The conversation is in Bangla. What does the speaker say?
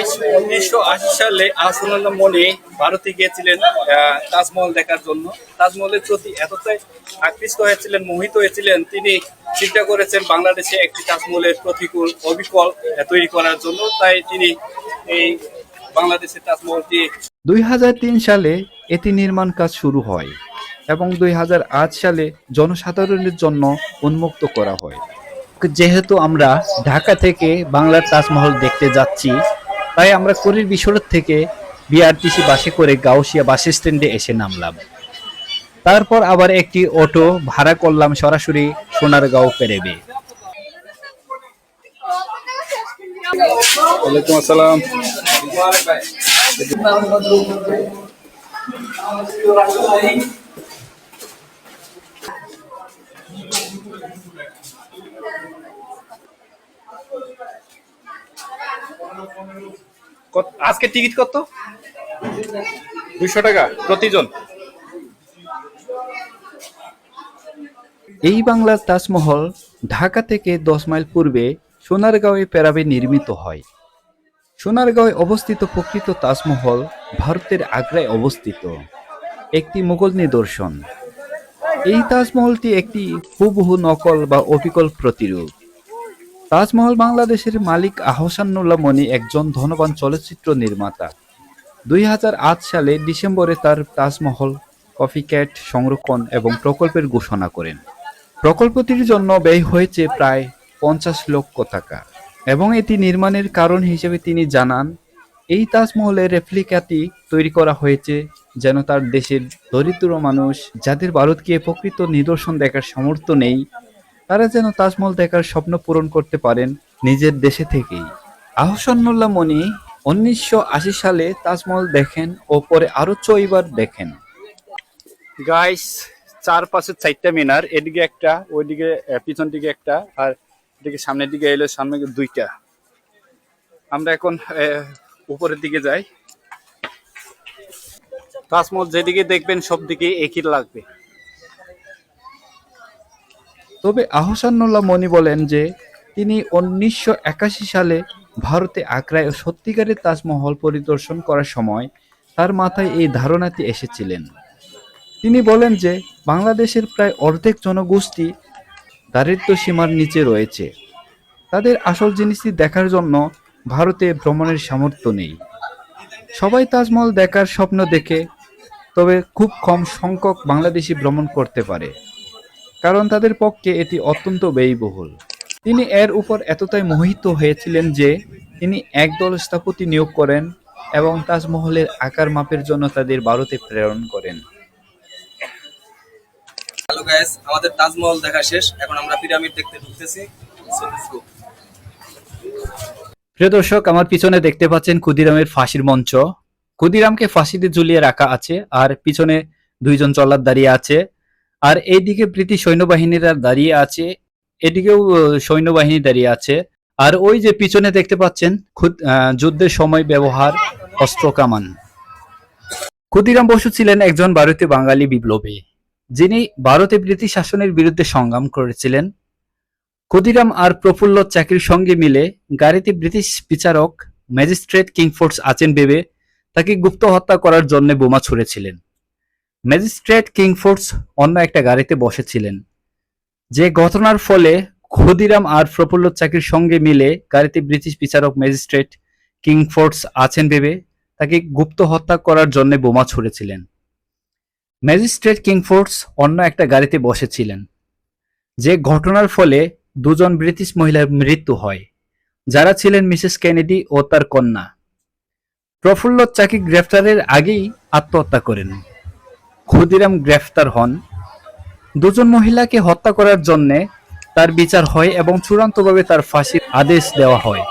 গাইস উনিশশো আশি সালে আহসানুল্লাহ মনি ভারতে গিয়েছিলেন তাজমহল দেখার জন্য। তাজমহলের প্রতি এতটাই আকৃষ্ট হয়েছিলেন, মোহিত হয়েছিলেন, তিনি চিন্তা করেছেন বাংলাদেশে একটি তাজমহলের প্রতিকূল অবিকল তৈরি করার জন্য। তাই তিনি এই বাংলাদেশের তাজমহলটি দুই হাজার তিন সালে এটি নির্মাণ কাজ শুরু হয় এবং দুই হাজার আট সালে জনসাধারণের জন্য উন্মুক্ত করা হয়। যেহেতু আমরা ঢাকা থেকে বাংলার তাজমহল দেখতে যাচ্ছি তাই আমরা কুড়ির বিশ্বরোড থেকে বিআরটিসি বাসে করে গাউসিয়া বাস স্ট্যান্ডে এসে নামলাম। তারপর আবার একটি অটো ভাড়া করলাম সরাসরি সোনারগাঁও পেরেবে। ওয়ালাইকুম আসসালাম। কত- আজকে টিকিট কত? দুইশো টাকা, প্রতিজন। এই বাংলার তাজমহল ঢাকা থেকে দশ মাইল পূর্বে সোনারগাঁওয়ে পেরাবে নির্মিত হয়। সোনারগাঁওয়ে অবস্থিত প্রকৃত তাজমহল ভারতের আগ্রায় অবস্থিত। একটি মুঘল নিদর্শন। এই তাজমহলটি একটি হুবহু নকল বা অবিকল প্রতিরূপ। তাজমহল বাংলাদেশের মালিক আহসানুল্লাহ মনি একজন ধনবান চলচ্চিত্র নির্মাতা। দুই হাজার আট সালে ডিসেম্বরে তার তাজমহল, কফি ক্যাট সংরক্ষণ এবং প্রকল্পের ঘোষণা করেন। প্রকল্পটির জন্য ব্যয় হয়েছে প্রায় পঞ্চাশ লক্ষ টাকা এবং এটি নির্মাণের কারণ হিসেবে তিনি জানান, এই তাজমহলের রেপ্লিকাটি তৈরি করা হয়েছে যেন তার দেশের দরিদ্র মানুষ, যাদের ভারতকে প্রকৃত নিদর্শন দেখার সামর্থ্য নেই তারা যেন তাজমহল দেখার স্বপ্ন পূরণ করতে পারেন নিজের দেশে থেকেই। আহসানুল্লাহ মনি উনিশশো আশি সালে তাজমহল দেখেন ও পরে আরও ছয়বার দেখেন। গাইস চার পাশে চারটা মিনার, এদিকে একটা, ওইদিকে পিছন দিকে একটা, আর এদিকে সামনের দিকে এলো সামনে দুইটা। আমরা এখন উপরের দিকে যাই। তাজমহল যেদিকে দেখবেন সব দিকে একই লাগবে। তবে আহসানুল্লাহ মনি বলেন যে, তিনি উনিশশো একাশি সালে ভারতে আগ্রায় সত্যিকারের তাজমহল পরিদর্শন করার সময় তার মাথায় এই ধারণাটি এসেছিলেন। তিনি বলেন যে, বাংলাদেশের প্রায় অর্ধেক জনগোষ্ঠী দারিদ্র সীমার নিচে রয়েছে। তাদের আসল জিনিসটি দেখার জন্য ভারতে ভ্রমণের সামর্থ্য নেই। সবাই তাজমহল দেখার স্বপ্ন দেখে, তবে খুব কম সংখ্যক বাংলাদেশি ভ্রমণ করতে পারে। কারণ তাদের পক্ষে এটি অত্যন্ত ব্যয়বহুল। তিনি এর উপর এতটাই মোহিত হয়েছিলেন যে তিনি একদল স্থপতি নিয়োগ করেন এবং তাজমহলের আকার মাপের জন্য তাদের ভারতে প্রেরণ করেন। হ্যালো গাইস আমাদের তাজমহল দেখা শেষ। এখন আমরা পিরামিড দেখতে ঢুকতেছি. প্রিয় দর্শক আমার পিছনে দেখতে পাচ্ছেন ক্ষুদিরামের ফাঁসির মঞ্চ। ক্ষুদিরামকে ফাঁসিতে ঝুলিয়ে রাখা আছে আর পিছনে দুইজন চল্লাদ দাঁড়িয়ে আছে। আর এইদিকে ব্রিটিশ সৈন্যবাহিনীরা দাঁড়িয়ে আছে, এদিকেও সৈন্যবাহিনী দাঁড়িয়ে আছে। আর ওই যে পিছনে দেখতে পাচ্ছেন যুদ্ধের সময় ব্যবহার অস্ত্র কামান। ক্ষুদিরাম বসু ছিলেন একজন ভারতীয় বাঙালি বিপ্লবী, যিনি ভারতে ব্রিটিশ শাসনের বিরুদ্ধে সংগ্রাম করেছিলেন। ক্ষুদিরাম আর প্রফুল্ল চাকরির সঙ্গে মিলে গাড়িতে ব্রিটিশ বিচারক ম্যাজিস্ট্রেট কিংফোর্ডস আছেন ভেবে তাকে গুপ্ত হত্যা করার জন্য বোমা ছুঁড়েছিলেন। ম্যাজিস্ট্রেট কিংফোর্ডস অন্য একটা গাড়িতে বসেছিলেন। যে ঘটনার ফলে ক্ষুদিরাম আর প্রফুল্ল চাকরির সঙ্গে মিলে গাড়িতে ব্রিটিশ বিচারক ম্যাজিস্ট্রেট কিংফোর্ডস আছেন ভেবে তাকে গুপ্ত হত্যা করার জন্য বোমা ছুঁড়েছিলেন। ম্যাজিস্ট্রেট কিংফোর্ডস অন্য একটা গাড়িতে বসেছিলেন। যে ঘটনার ফলে দুজন ব্রিটিশ মহিলার মৃত্যু হয়, যারা ছিলেন মিসেস কেনেডি ও তার কন্যা। প্রফুল্ল চাকি গ্রেফতারের আগেই আত্মহত্যা করেন। ক্ষুদিরাম গ্রেফতার হন। দুজন মহিলাকে হত্যা করার জন্যে তার বিচার হয় এবং চূড়ান্তভাবে তার ফাঁসির আদেশ দেওয়া হয়।